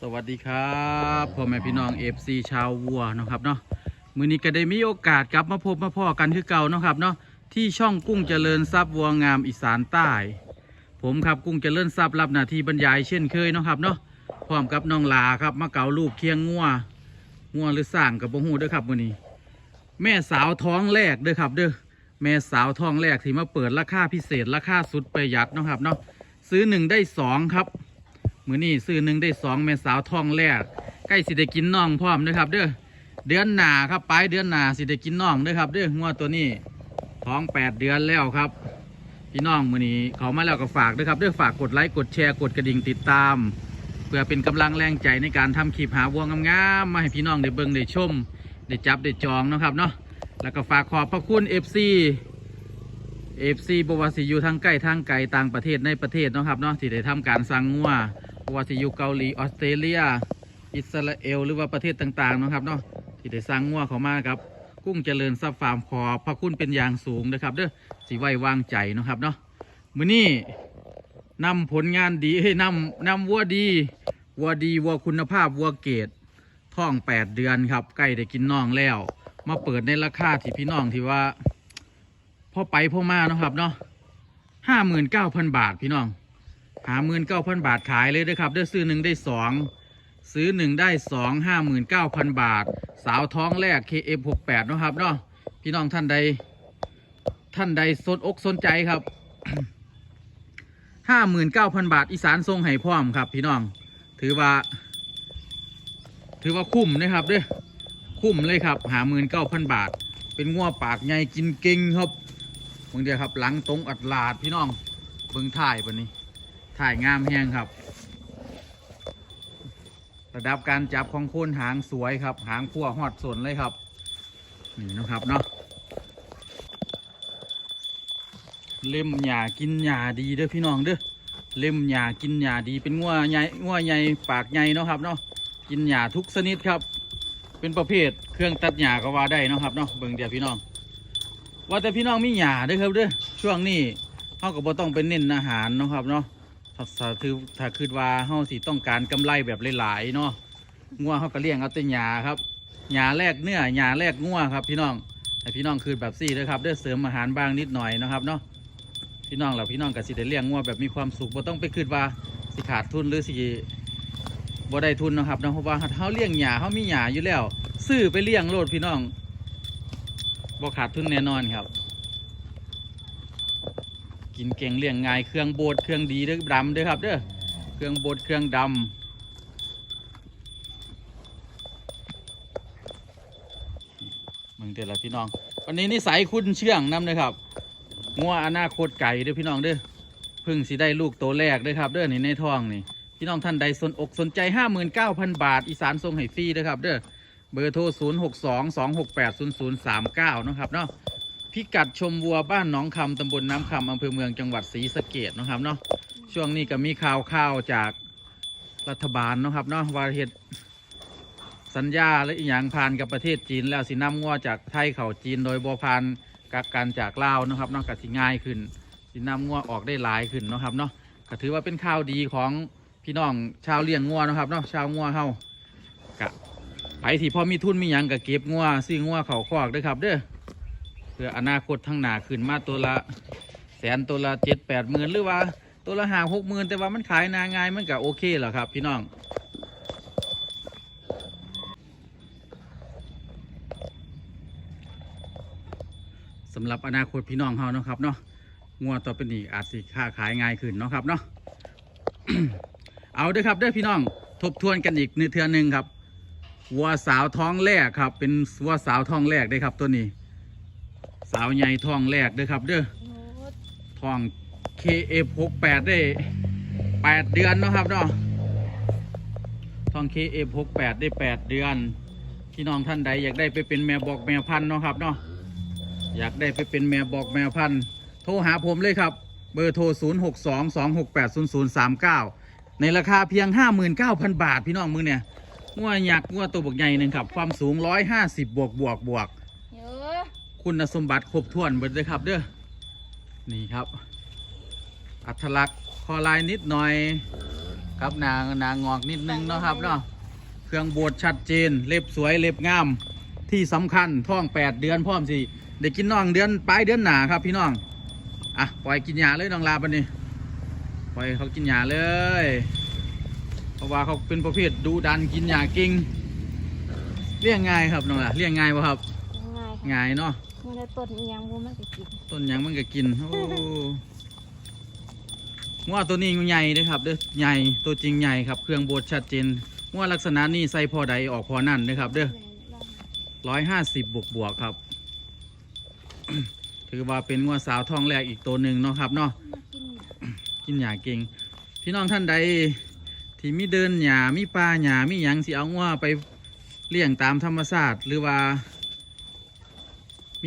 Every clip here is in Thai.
สวัสดีครับพ่อแม่พี่น้องเอฟซีชาววัวนะครับเนาะมื้อนี้ก็ได้มีโอกาสกลับมาพบมาพ่อกันคือเก่านะครับเนาะที่ช่องกุ้งเจริญทรัพย์วัวงามอีสานใต้ ผมครับกุ้งเจริญทรัพย์รับหน้าที่บรรยายเช่นเคยนะครับเนาะพร้อมกับน้องลาครับมาเกาลูกเคียงงัวงัวหรือสร้างกับบ่ฮู้ด้อครับมื้อนี้ แม่สาวท้องแรกเด้อครับเด้อแม่สาวท้องแรกที่มาเปิดราคาพิเศษราคาสุดประหยัดนะครับเนาะซื้อหนึ่งได้สองครับ มือนี้ซื้อหนึ่งได้สองแม่สาวทองแรกใกล้สิได้กินน่องพร้อมนะครับ เด้อเดือนหนาครับปลายเดือนหนาสิได้กินน่องด้อครับ เด้องวดตัวนี้ท้องแปดเดือนแล้วครับ พี่น้องมือนี้เขามาแล้วก็ฝากด้อครับเด้อฝากกดไลค์กดแชร์กดกระดิ่งติดตาม เพื่อเป็นกำลังแรงใจในการทำคลิปหาวัวงามๆมาให้พี่น้องได้เบิ่งได้ชมได้จับได้จองนะครับเนาะแล้วก็ฝากขอบพระคุณ FC เอฟซีบวสิอยู่ทางใกล้ทางไกลต่างประเทศในประเทศนะครับเนาะที่ได้ทำการสั่งงัว ว่าสิอยู่เกาหลีออสเตรเลีย อิสราเอล หรือว่าประเทศต่างๆนะครับเนาะที่ได้สั่งงัวเขามาครับ กุ้งเจริญซับฟาร์มขอบพระคุณเป็นอย่างสูงนะครับ เด้อสิไว้วางใจนะครับเนาะมื้อนี้นำผลงานดีเฮ้นำนำวัวดีวัวดีวัวคุณภาพวัวเกรดท้องแปดเดือนครับใกล้ได้กินน่องแล้ว มาเปิดในราคาที่พี่น้องที่ว่าพ่อไปพ่อมาเนาะครับเนาะห้าหมื่นเก้าพันบาทพี่น้อง หาหมื่นเก้าพันบาทขายเลยนะครับได้ซื้อหนึ่งได้สองซื้อหนึ่งได้สองห้าหมื่นเก้าพันบาท สาวท้องแรก KF68 เนะครับเนาะพี่น้องท่านใด ท่านใดสนอกสนใจครับห้าหมื่นเก้าพันบาทอีสานทรงไห้พร้อมครับ พี่น้อง ถือว่า ถือว่าคุ้มนะครับเด้อคุ้มเลยครับหาหมื่นเก้าพันบาท เป็นงัวปากใหญ่กินเก่งครับเบิ่งเดียวครับหลังตรงอัดลาดพี่น้องเบิ่งถ่ายปะนี้ ถ่ายงามแห้งครับ ระดับการจับของโคนหางสวยครับ หางพั่วหอดส่วนเลยครับ นี่นะครับเนาะเล่มหญ้ากินหญ้าดีเด้อพี่น้องเด้อเล่มหญ้ากินหญ้าดีเป็นงัวใหญ่งัวใหญ่ปากใหญ่เนาะครับเนาะกินหญ้าทุกชนิดครับ เป็นประเภทเครื่องตัดหญ้าก็ว่าได้เนาะครับเนาะเบิ่งเดี๋ยวพี่น้อง ว่าแต่พี่น้องมีหญ้าเด้วยครับเด้อช่วงนี้เขาก็บ่ต้องไปเน้นอาหารเนาะครับเนาะ ถ้าถ้าถือถ้าคิดว่าเฮาสิต้องการกำไรแบบหลายๆเนาะงัวเขาก็เลี้ยงเอาแต่หญ้าครับหญ้าแลกเนื้อหญ้าแลกงัวครับ พี่น้องให้พี่น้องคืนแบบซี่เด้อครับเด้เสริมอาหารบ้างนิดหน่อยนะครับเนาะพี่น้องเราพี่น้องก็สิได้เลี้ยงงัวแบบมีความสุขบ่ต้องไปคิดว่าสิขาดทุนหรือสิบ่ได้ทุนนะครับเนาะเพราะว่าเฮาเลี้ยงหญ้าเฮามีหญ้าอยู่แล้ว ซื้อไปเลี้ยงโลดพี่น้องบ่ขาดทุนแน่นอนครับ กินเก่งเลี้ยงง่ายเครื่องโบดเครื่องดีเด้อดำเด้อครับเด้อเครื่องโบดเครื่องดำมึงเดี๋ยวละพี่น้อง วันนี้นิสัยคุณเชื่องน้ำเลยครับงัวอนาคตไก่เด้อพี่น้องเด้อพึ่งสิได้ลูกโตแรกเด้อครับเด้อนี่ในท้องนี่พี่น้องท่านใดสนอกสนใจห้าหมื่นเก้าพันบาท อีสานทรงให้ฟรีเด้อครับเด้อเบอร์โทรศูนย์หกสองสองหกแปดศูนย์ศูนย์สามเก้านะครับเนาะ พิกัดชมวัวบ้านหนองคำตำบลน้ำคำอำเภอเมืองจังหวัดศรีสะเกดนะครับเนาะช่วงนี้ก็มีข่าวข่าวจากรัฐบาลนะครับเนาะว่าเหตุสัญญาและอีกอย่างผ่านกับประเทศจีนแล้วสินำงัวจากไทยเข้าจีนโดยบ่ผ่านกับการจากลาวนะครับเนาะก็สิง่ายขึ้นสินำงัวออกได้หลายขึ้นนะครับเนาะก็ถือว่าเป็นข่าวดีของพี่น้องชาวเลี้ยงงัวนะครับเนาะชาวงัวเฮากะไปที่พอมีทุนมีหยังก็เก็บงัวซื้องัวเข่าคอกด้อครับเด้อ เพื่ออนาคตทั้งหนาขึ้นมาตัวละแสนตัวละเจ็ดแปดหมื่นหรือว่า ตัวละห้าหกหมื่นแต่ว่ามันขายนาง่ายมันก็โอเคแหละครับ พี่น้องสำหรับอนาคตพี่น้องเฮาเนาะครับเนาะงัวต่อไปนี้อาจสิค้าขายง่ายขึ้นเนาะครับเนาะเอาเด้อครับเด้อพี่น้องทบทวนกันอีกหนึ่งเทือหนึ่งครับวัวสาวท้องแรกครับ เป็นวัวสาวท้องแรกได้ครับตัวนี้ สาวใหญ่ท้องแรกเด้อครับเด้อท้อง KF68 ได้ 8 เดือนนะครับเนาะท้อง KF68 ได้ 8 เดือนพี่น้องท่านใดอยากได้ไปเป็นแม่บอกแม่พันธุ์เนาะครับเนาะอยากได้ไปเป็นแม่บอกแม่พันธุ์โทรหาผมเลยครับ เบอร์โทร 0 6 2 2 6 8 0 0 3 9 ในราคาเพียง 59,000 บาท พี่น้องมือเนี่ยงัวหยักษ์งัวตัวบกใหญ่หนึ่งครับ ความสูง 150 บวกบวกบวก คุณสมบัติครบถ้วนเบิดเลยครับเด้อนี่ครับ อัตลักษณ์คอลายนิดหน่อยกครับหนางนางอกนิดนึงเนาะครับเนาะเครื่องบดชัดเจน เล็บสวยเล็บงาม ที่สำคัญท้องแปดเดือนพร้อมสิได้กินน้องเดือนปลายเดือนหนาครับพี่น้องอะปล่อยกินยาเลยน้องลาบันนี้ปล่อยเขากินยาเลย เพราะว่าเขาเป็นประเภทดูดันกินยาเก่งเลี้ยงง่ายครับน้องล่ะเลี้ยงง่ายป่ะครับง่ายค่ะง่ายเนาะเมื่อได้ต้นอิหยังบ่มันก็กินต้นหยังมันก็กิน โอ้งัวตัวนี้มันใหญ่เด้อครับเด้อใหญ่ตัวจริงใหญ่ครับ เครื่องบดชัดเจนงัวลักษณะนี้ใส่พอใดออกพอนั่นเด้อครับ เด้อลองร้อยห้าสิบบวกบวกๆครับ ถือว่าเป็นงัวสาวทองแรกอีกตัวหนึ่งเนาะครับเนาะ มากินหยังกินหญ้าเก่ง พี่น้องท่านใด ที่มีเดินหญ้ามีปลาหญ้ามีหยังสิเอางัวไปเลี้ยงตามธรรมชาติหรือว่า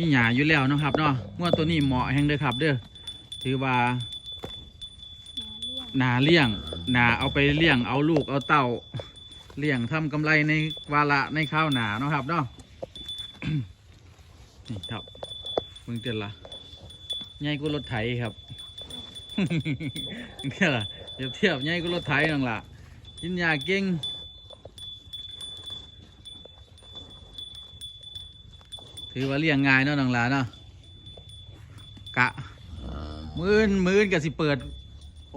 มีหญ้าอยู่แล้วนะครับเนาะงัวตัวนี้เหมาะแห่งเด้อครับ เด้อถือว่านาเลี้ยงนาเลี้ยงนาเอาไปเลี้ยงเอาลูกเอาเต้าเลี้ยงทำกำไรในวาระในข้าวหนาเนาะครับเนาะนี่ครับมึงเตือนละใหญ่กูรถไถครับเนี่ยล่ะเทียบเทียบใหญ่กูรถไถนั่งล่ะกินยาเก่ง ถือว่าเลี้ยงง่ายเนาะนังหลาเนาะกะมื่นมื่นก็สิเปิด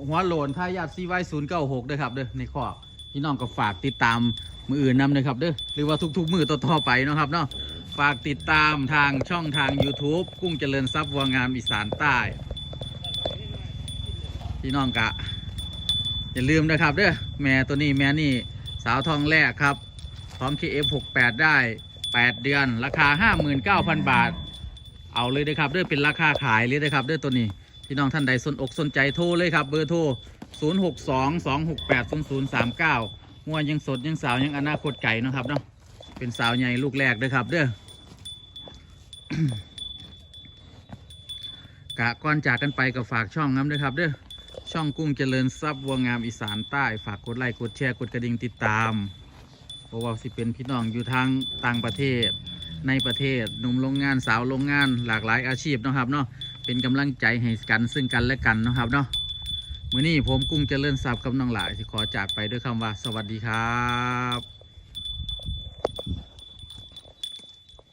หัวโหลนท่ายาดซีไวศูนย์เก้าหกด้วยครับเด้อในข้อพี่น้องก็ฝากติดตามมืออื่นนำเลยครับเด้อหรือว่าทุกๆมือต่อๆไปนะครับเนาะฝากติดตามทางช่องทาง YouTube กุ้งเจริญทรัพย์วัวงามอีสานใต้ พี่น้องกะ อย่าลืมนะครับเด้อแม่ตัวนี้แม่นี่สาวทองแรกครับ พร้อม KF68 ได้ 8 เดือน ราคา 59,000 บาท เอาเลยนะครับเด้อเป็นราคาขายเลยนะครับเด้อตัวนี้พี่น้องท่านใดสนอกสนใจโทรเลยครับเบอร์โทร 0 6 2 2 6 8 0 0 3 9มัวยังสดยังสาวยังอนาคตไก่นะครับเนาะเป็นสาวใหญ่ลูกแรกเด้อครับเด้อกะก่อนจากกันไปกับฝากช่องน้ำด้อครับเด้อช่องกุ้งเจริญทรัพย์วัวงามอีสานใต้ฝากกดไลค์กดแชร์กดกระดิ่งติดตาม เพราะว่าสิเป็นพี่น้องอยู่ทางต่างประเทศ ในประเทศหนุ่มโรงงานสาวโรงงานหลากหลายอาชีพนะครับเนาะเป็นกำลังใจให้กันซึ่งกันและกันนะครับเนาะมื้อนี้ผมกุ้งเจริญทรัพย์กับน้องหลายสิขอจากไปด้วยคำว่า สวัสดีครับ